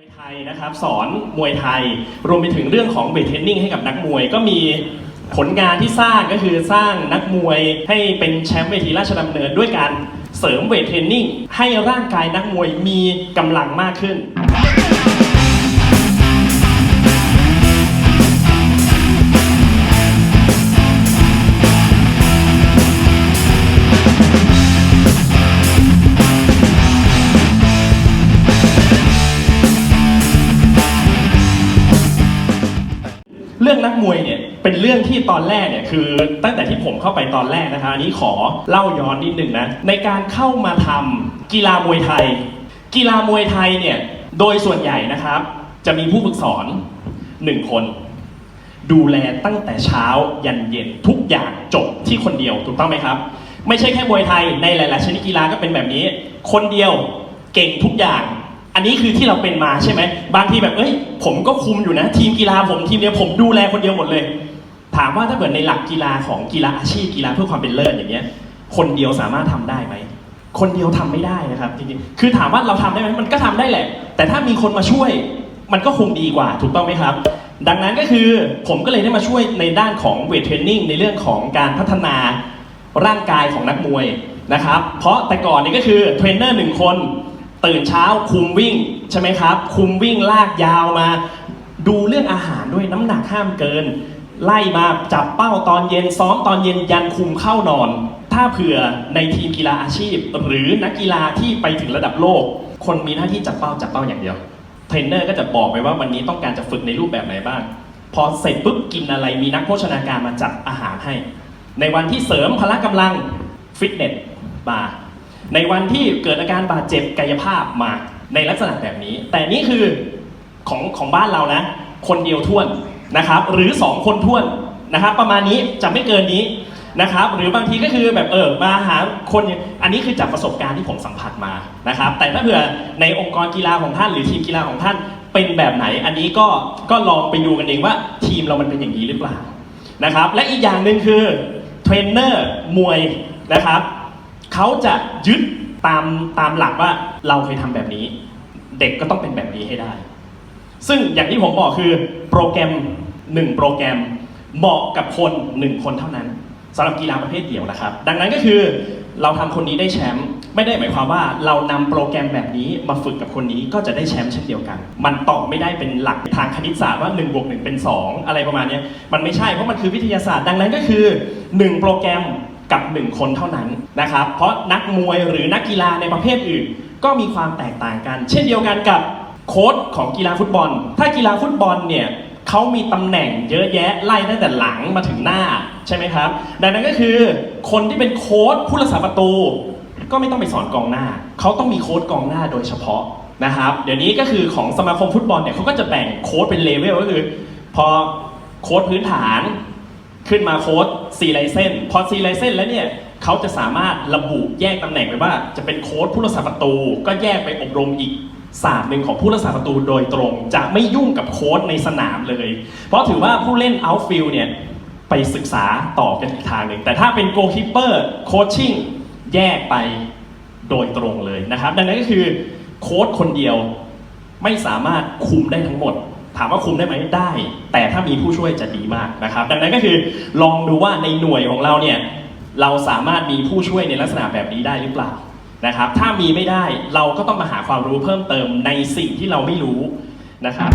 มวยไทยนะครับสอนมวยไทย รวมไปถึงเรื่องของเวทเทรนนิ่งให้กับนักมวยก็มีผลงานที่สร้างก็คือสร้างนักมวยให้เป็นแชมป์เวทีราชดำเนินด้วยการเสริมเวทเทรนนิ่งให้ร่างกายนักมวยมีกำลังมากขึ้น รื่องนักมวยเนี่ยเป็นเรื่องที่ตอนแรกเนี่ยคือตั้งแต่ที่ผมเข้าไปตอนแรกนะคะอันนี้ขอเล่าย้อนนิดนึงนะในการเข้ามาทำกีฬามวยไทย กีฬามวยไทยเนี่ยโดยส่วนใหญ่นะครับ จะมีผู้ฝึกสอนหนึ่งคน ดูแลตั้งแต่เช้ายันเย็นทุกอย่างจบที่คนเดียวถูกต้องไหมครับ ไม่ใช่แค่มวยไทยในหลาย ๆ ชนิดกีฬาก็เป็นแบบนี้ คนเดียวเก่งทุกอย่าง อันนี้คือที่เราเป็นมาใช่ไหม บางทีแบบเอ้ย ผมก็คุมอยู่นะ ทีมกีฬาผมทีมเดียวผมดูแลคนเดียวหมดเลย ถามว่าถ้าเกิดในหลักกีฬาของกีฬาอาชีพกีฬาเพื่อความเป็นเลิศอย่างเงี้ย คนเดียวสามารถทำได้ไหมคนเดียวทำไม่ได้นะครับจริงๆ คือถามว่าเราทำได้ไหมมันก็ทำได้แหละ แต่ถ้ามีคนมาช่วย มันก็คงดีกว่า ถูกต้องไหมครับ ดังนั้นก็คือผมก็เลยได้มาช่วยในด้านของเวทเทรนนิ่งในเรื่องของการพัฒนาร่างกายของนักมวยนะครับ เพราะแต่ก่อนนี่ก็คือเทรนเนอร์หนึ่งคน ตื่นเช้าคุมวิ่งใช่ไหมครับ คุมวิ่งลากยาวมา ดูเรื่องอาหารด้วยน้ำหนักห้ามเกิน ไล่มาจับเป้าตอนเย็นซ้อมตอนเย็นยันคุมเข้านอน ถ้าเผื่อในทีมกีฬาอาชีพ หรือนักกีฬาที่ไปถึงระดับโลก คนมีหน้าที่จับเป้าจับเป้าอย่างเดียวเทรนเนอร์ก็จะบอกไปว่าวันนี้ต้องการจะฝึกในรูปแบบไหนบ้าง พอเสร็จปุ๊บกินอะไรมีนักโภชนาการมาจัดอาหารให้ ในวันที่เสริมพละกำลังฟิตเนสมา ในวันที่เกิดอาการบาดเจ็บกายภาพมาในลักษณะแบบนี้ แต่นี่คือของของบ้านเรานะ คนเดียวท่วนนะครับ หรือ 2 คนท่วนนะครับ ประมาณนี้จะไม่เกินนี้นะครับ หรือบางทีก็คือแบบเออมาหาคนอันนี้คือจากประสบการณ์ที่ผมสัมผัสมานะครับ แต่ถ้าเผื่อในองค์กรกีฬาของท่าน หรือทีมกีฬาของท่านเป็นแบบไหน อันนี้ก็ก็ลองไปดูกันเองว่าทีมเรามันเป็นอย่างนี้หรือเปล่านะครับ และอีกอย่างหนึ่งคือเทรนเนอร์มวยนะครับ เขาจะยึดตามตามหลักว่าเราเคยทำแบบนี้ เด็กก็ต้องเป็นแบบนี้ให้ได้ ซึ่งอย่างที่ผมบอกคือโปรแกรม1โปรแกรมเหมาะกับคน1คนเท่านั้นสำหรับกีฬาประเภทเดี่ยวนะครับ ดังนั้นก็คือเราทำคนนี้ได้แชมป์ไม่ได้หมายความว่าเรานำโปรแกรมแบบนี้มาฝึกกับคนนี้ก็จะได้แชมป์เช่นเดียวกัน มันตอบไม่ได้เป็นหลักทางคณิตศาสตร์ว่า1บวก1เป็น 2 อะไรประมาณนี้มันไม่ใช่เพราะมันคือวิทยาศาสตร์ ดังนั้นก็คือ 1 โปรแกรม กับ 1 คนเท่านั้นนะครับ เพราะนักมวยหรือนักกีฬาในประเภทอื่น ก็มีความแตกต่างกัน เช่นเดียวกันกับโค้ชของกีฬาฟุตบอล ถ้ากีฬาฟุตบอลเนี่ยเขามีตำแหน่งเยอะแยะไล่ตั้งแต่หลังมาถึงหน้าใช่ไหมครับ ดังนั้นก็คือคนที่เป็นโค้ชผู้รักษาประตู ก็ไม่ต้องไปสอนกองหน้า เขาต้องมีโค้ชกองหน้าโดยเฉพาะนะครับ เดี๋ยวนี้ก็คือของสมาคมฟุตบอลเนี่ยเขาก็จะแบ่งโค้ชเป็นเลเวลก็คือ พอโค้ชพื้นฐาน ขึ้นมาโค้ดซีไลเซนพอซีไลเซนแล้วเนี่ยเขาจะสามารถระบุแยกตำแหน่งไปว่า จะเป็นโค้ดผู้รักษาประตู ก็แยกไปอบรมอีกศาสตร์หนึ่งของผู้รักษาประตูโดยตรง จะไม่ยุ่งกับโค้ดในสนามเลย เพราะถือว่าผู้เล่นเอาท์ฟิลเนี่ยไปศึกษาต่อกันอีกทางหนึ่ง แต่ถ้าเป็นโกลคิปเปอร์โคชชิ่งแยกไปโดยตรงเลยนะครับ ดังนั้นก็คือโค้ดคนเดียวไม่สามารถคุมได้ทั้งหมด ถามว่าคุมได้ไหมได้ แต่ถ้ามีผู้ช่วยจะดีมากนะครับ ดังนั้นก็คือลองดูว่าในหน่วยของเราเนี่ยเราสามารถมีผู้ช่วยในลักษณะแบบนี้ได้หรือเปล่านะครับ ถ้ามีไม่ได้เราก็ต้องมาหาความรู้เพิ่มเติมในสิ่งที่เราไม่รู้นะครับ